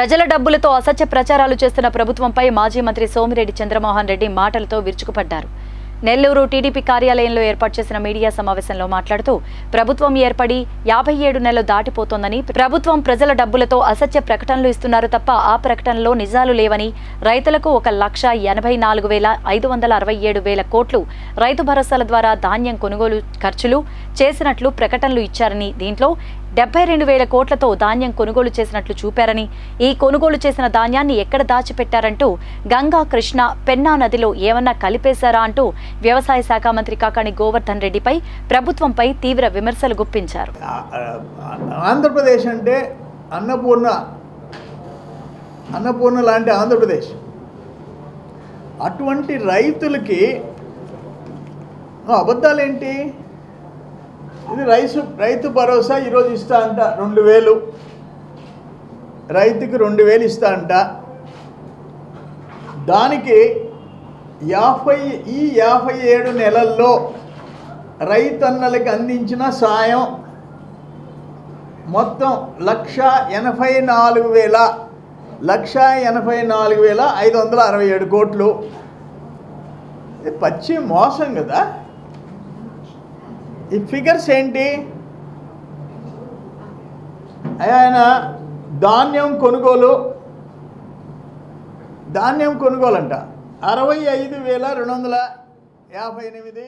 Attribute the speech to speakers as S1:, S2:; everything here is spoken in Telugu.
S1: ప్రజల డబ్బులతో అసత్య ప్రచారాలు చేస్తున్న ప్రభుత్వంపై మాజీ మంత్రి సోమిరెడ్డి చంద్రమోహన్ రెడ్డి మాటలతో విరుచుకుపడ్డారు. నెల్లూరు టీడీపీ కార్యాలయంలో ఏర్పాటు చేసిన మీడియా సమావేశంలో మాట్లాడుతూ ప్రభుత్వం ఏర్పడి యాభై ఏడు నెలలు దాటిపోతోందని ప్రభుత్వం ప్రజల డబ్బులతో అసత్య ప్రకటనలు ఇస్తున్నారు తప్ప ఆ ప్రకటనలో నిజాలు లేవని రైతులకు ఒక లక్ష ఎనభై నాలుగు వేల ఐదు వందల అరవై ఏడు వేల కోట్లు రైతు భరోసాల ద్వారా ధాన్యం కొనుగోలు ఖర్చులు చేసినట్లు ప్రకటనలు ఇచ్చారని దీంట్లో డెబ్బై రెండు వేల కోట్లతో ధాన్యం కొనుగోలు చేసినట్లు చూపారని ఈ కొనుగోలు చేసిన ధాన్యాన్ని ఎక్కడ దాచిపెట్టారంటూ గంగా కృష్ణ పెన్నా నదిలో ఏమన్నా కలిపేశారా అంటూ వ్యవసాయ శాఖ మంత్రి కాకాణి గోవర్ధన్ రెడ్డిపై ప్రభుత్వంపై తీవ్ర విమర్శలు గుప్పించారు.
S2: ఆంధ్రప్రదేశ్ అంటే అన్నపూర్ణ అన్నపూర్ణ లాంటి ఆంధ్రప్రదేశ్. అటువంటి రైతులకి అబద్ధాలేంటి? ఇది రైతు రైతు భరోసా ఈరోజు ఇస్తా అంట రెండు వేలు. రైతుకి రెండు వేలు ఇస్తా అంట. దానికి యాభై ఈ యాభై ఏడు నెలల్లో రైతన్నలకి అందించిన సాయం మొత్తం లక్ష ఎనభై నాలుగు వేల లక్ష ఎనభై నాలుగు వేల ఐదు వందల అరవై ఏడు కోట్లు. పచ్చి మోసం కదా? ఈ ఫిగర్స్ ఏంటి? ఆయన ధాన్యం కొనుగోలు ధాన్యం కొనుగోలు అంట అరవై ఐదు వేల రెండు వందల యాభై ఎనిమిది.